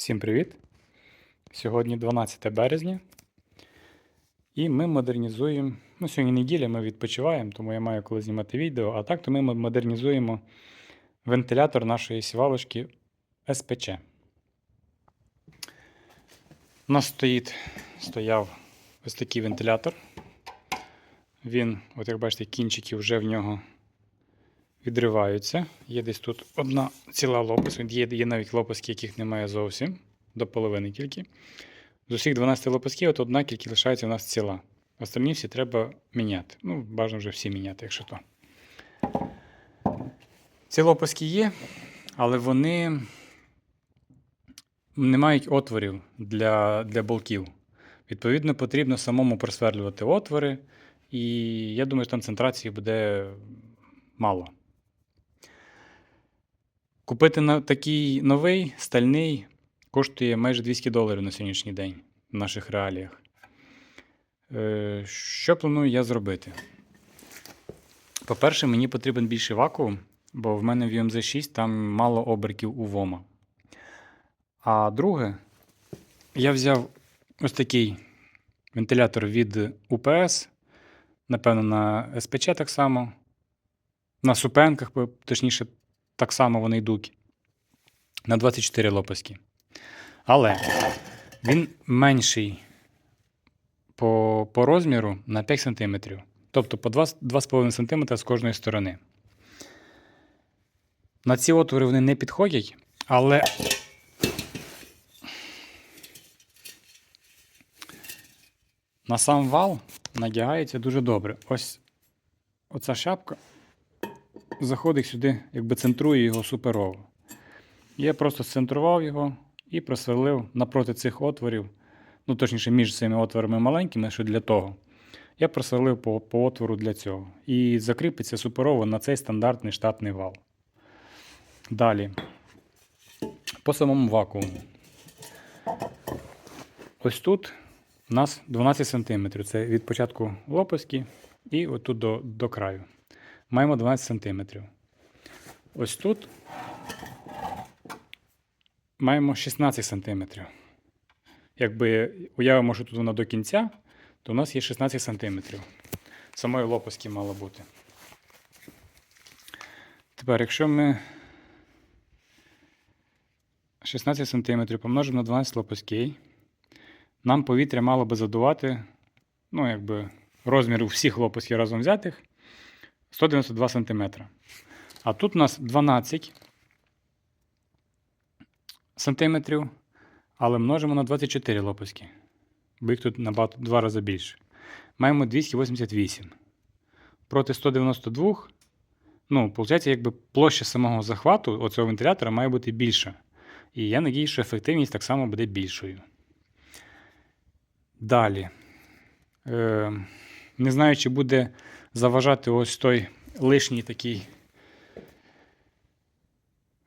Всім привіт! Сьогодні 12 березня. І ми модернізуємо. Ну, сьогодні неділя, ми відпочиваємо, тому я маю коли знімати відео. А так, то ми модернізуємо вентилятор нашої сівалочки СПЧ. У нас стоїть, стояв ось такий вентилятор. Він, от як бачите, кінчики вже в нього відриваються. Є десь тут одна ціла лопасть, є, є навіть лопаски, яких немає зовсім, до половини тільки. З усіх 12 лопасків, от одна тільки лишається у нас ціла. Остальні всі треба міняти. Ну, бажано вже всі міняти, якщо то. Ці лопаски є, але вони не мають отворів для, для болтів. Відповідно, потрібно самому просверлювати отвори, і я думаю, що концентрації буде мало. Купити такий новий стальний коштує майже 200 доларів на сьогоднішній день в наших реаліях. Е, Що планую я зробити? По-перше, мені потрібен більший вакуум, бо в мене в UMZ 6 там мало оберків у ВОМа. А друге, я взяв ось такий вентилятор від UPS, напевно, на СПЧ так само. На супенках, точніше, так само вони йдуть. На 24 лопаски. Але він менший по, по розміру на 5 см. Тобто по 2, 2,5 см з кожної сторони. На ці отвори вони не підходять, але на сам вал надягається дуже добре. Ось оця шапка заходить сюди, якби центрує його суперово. Я просто центрував його і просверлив напроти цих отворів, ну точніше, між цими отворами маленькими, що для того. Я просверлив по, по отвору для цього. І закріпиться суперово на цей стандартний штатний вал. Далі. По самому вакууму. Ось тут у нас 12 см. Це від початку лопаски і отут до, до краю. Маємо 12 см. Ось тут маємо 16 см. Якби уявимо, що тут вона до кінця, то у нас є 16 см. Самої лопаски мало бути. Тепер, якщо ми 16 см помножимо на 12 лопаскей, нам повітря мало би задувати, ну, якби розмір всіх лопасків разом взятих 192 см. А тут у нас 12 сантиметрів, але множимо на 24 лопаски. Бо їх тут набагато два рази більше. Маємо 288. Проти 192. Ну, виходить, якби площа самого захвату оцього вентилятора має бути більша. І я надіюсь, що ефективність так само буде більшою. Далі. Е, не знаю, чи буде заважати ось той лишній такий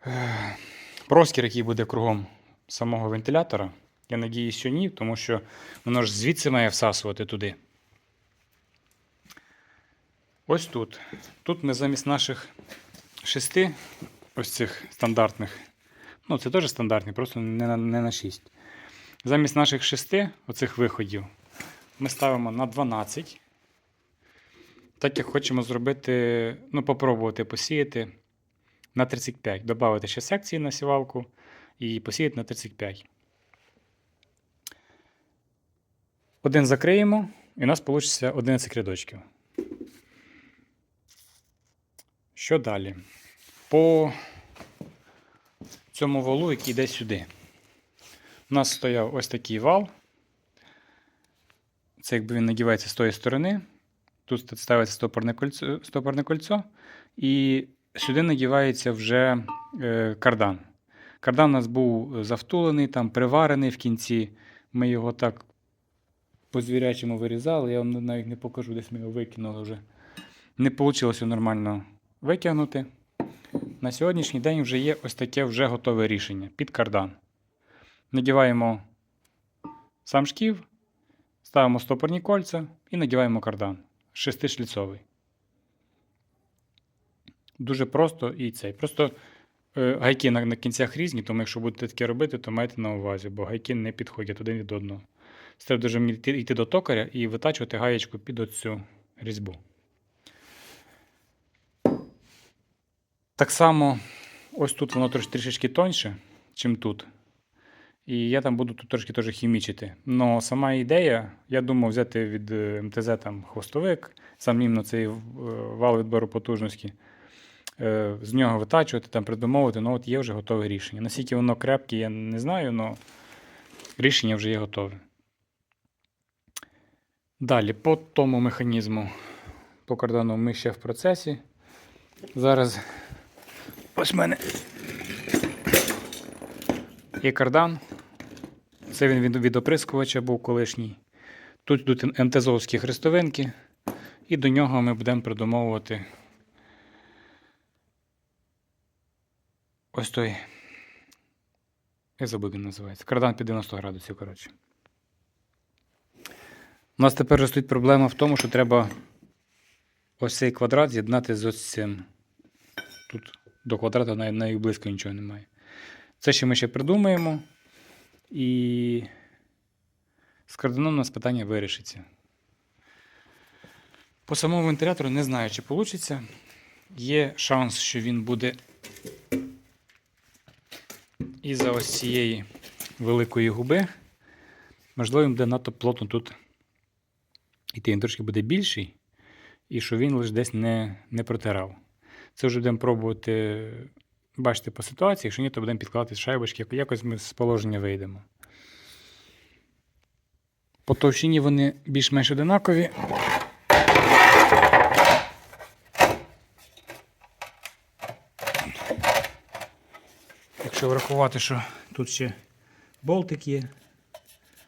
е, простір, який буде кругом самого вентилятора. Я надіюсь, що ні, тому що воно ж звідси має всасувати туди. Ось тут. Тут ми замість наших шести, ось цих стандартних, ну це теж стандартні, просто не на, не на 6. Замість наших шести оцих виходів ми ставимо на 12. Так як хочемо зробити, ну, попробувати посіяти на 35. Добавити ще секції на сівалку і посіяти на 35. Один закриємо, і у нас вийде 11 рядочків. Що далі? По цьому валу, який йде сюди. У нас стояв ось такий вал. Це якби він надівається з тої сторони. Тут ставиться стопорне кольцо, стопорне кольцо, і сюди надівається вже е, кардан. Кардан у нас був завтулений, там приварений в кінці. Ми його так по звірячому вирізали. Я вам навіть не покажу, десь ми його викинули вже. Не вийшло нормально витягнути. На сьогоднішній день вже є ось таке вже готове рішення під кардан. Надіваємо сам шків, ставимо стопорні кольця і надіваємо кардан. Шестишліцовий. Дуже просто і цей. Просто Е, Гайки на, на кінцях різні, тому якщо будете таке робити, то майте на увазі, бо гайки не підходять один від одного. Треба дуже йти, йти до токаря і витачувати гаєчку під оцю різьбу. Так само, ось тут воно трішечки тоньше, чим тут. І я там буду тут трошки теж хімічити. Но сама ідея, я думав взяти від е, МТЗ там хвостовик, іменно цей е, вал відбору потужності, е, з нього витачувати, там придумовувати, ну от є вже готове рішення. Наскільки воно крепке, я не знаю, але рішення вже є готове. Далі, по тому механізму, по кардану ми ще в процесі. Зараз ось в мене є кардан. Це він від, оприскувача був колишній. Тут йдуть МТЗовські хрестовинки, і до нього ми будемо придумовувати ось той. Я забув, він називається. Кардан під 90 градусів, коротше. У нас тепер стоїть проблема в тому, що треба ось цей квадрат з'єднати з ось цим. Тут до квадрата навіть близько нічого немає. Це ще ми ще придумаємо. І з карданом у нас питання вирішиться. По самому вентилятору не знаю, чи вийде. Є шанс, що він буде із-за ось цієї великої губи. Можливо, він буде надто плотно тут іти. Він трошки буде більший, і що він лише десь не, не протирав. Це вже будемо пробувати бачити по ситуації, якщо ні, то будемо підкладати шайбочки, якось ми з положення вийдемо. По товщині вони більш-менш одинакові. Якщо врахувати, що тут ще болтик є,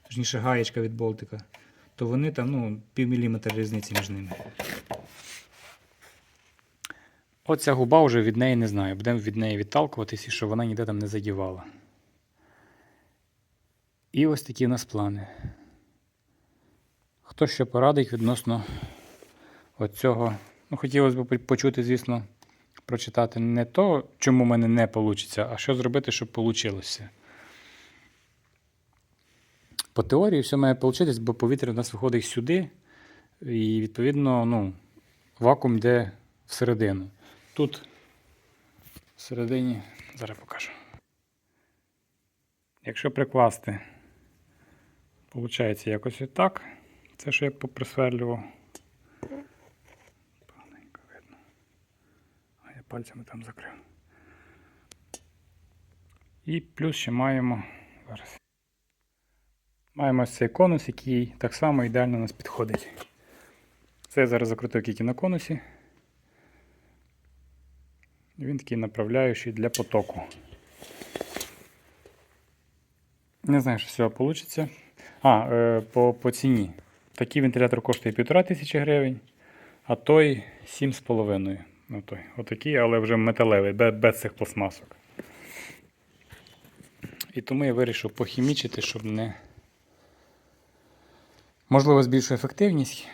точніше гаєчка від болтика, то вони там ну, пів міліметра різниці між ними. Оця губа вже від неї не знаю. Будемо від неї відталкуватись, і щоб вона ніде там не задівала. І ось такі в нас плани. Хто що порадить відносно оцього. Ну, хотілося б почути, звісно, прочитати не то, чому в мене не вийде, а що зробити, щоб вийшло. По теорії все має вийти, бо повітря у нас виходить сюди, і, відповідно, ну, вакуум йде всередину. Тут всередині, зараз покажу. Якщо прикласти, виходить якось отак. Це що я поприсверлював. Поганенько видно. А я пальцями там закрив. І плюс ще маємо зараз. Маємо ось цей конус, який так само ідеально у нас підходить. Це я зараз закрутив тільки на конусі. Він такий направляючий для потоку. Не знаю, що з цього вийде. А, е, по, по ціні. Такий вентилятор коштує 1500 гривень, а той 7,5. Ну, той, Отакий, але вже металевий, без, без цих пластмасок. І тому я вирішив похімічити, щоб не. Можливо, збільшу ефективність.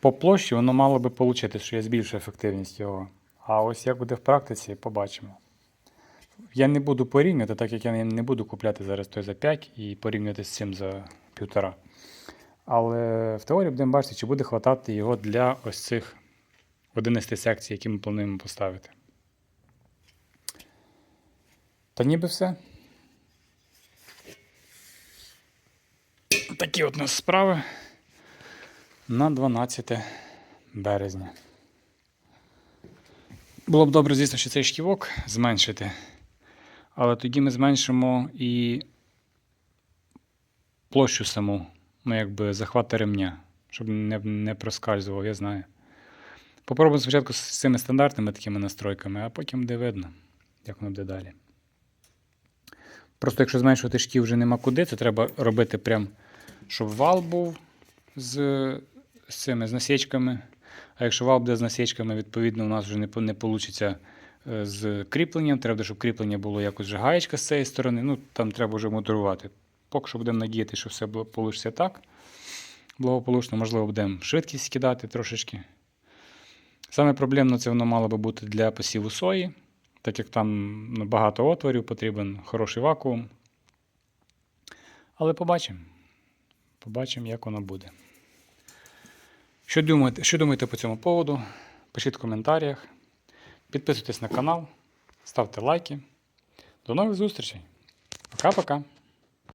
По площі воно мало би вийти, що я збільшу ефективність його. А ось як буде в практиці, побачимо. Я не буду порівнювати, так як я не буду купляти зараз той за 5 і порівнювати з цим за півтора. Але в теорії будемо бачити, чи буде хватати його для ось цих 11 секцій, які ми плануємо поставити. Та ніби все. Такі от у нас справи на 12 березня. Було б добре, звісно, що цей шківок зменшити. Але тоді ми зменшимо і площу саму, ну, якби захвати ремня, щоб не не проскальзував, я знаю. Попробуємо спочатку з цими стандартними такими настройками, а потім буде видно, як воно буде далі. Просто якщо зменшувати шків вже нема куди, це треба робити прям, щоб вал був з, з цими з насічками. А якщо вал буде з насічками, відповідно, у нас вже не не вийде з кріпленням. Треба, щоб кріплення було якось вже гаєчка з цієї сторони. Ну, Там треба вже моторувати. Поки що будемо надіяти, що все вийде так. Благополучно, можливо, будемо швидкість скидати трошечки. Саме проблемно це воно мало би бути для посіву сої, так як там багато отворів, потрібен хороший вакуум. Але побачимо. Побачимо, як воно буде. Що думаєте, що думаєте по цьому поводу? Пишіть в коментарях. Підписуйтесь на канал, ставте лайки. До нових зустрічей. Пока-пока.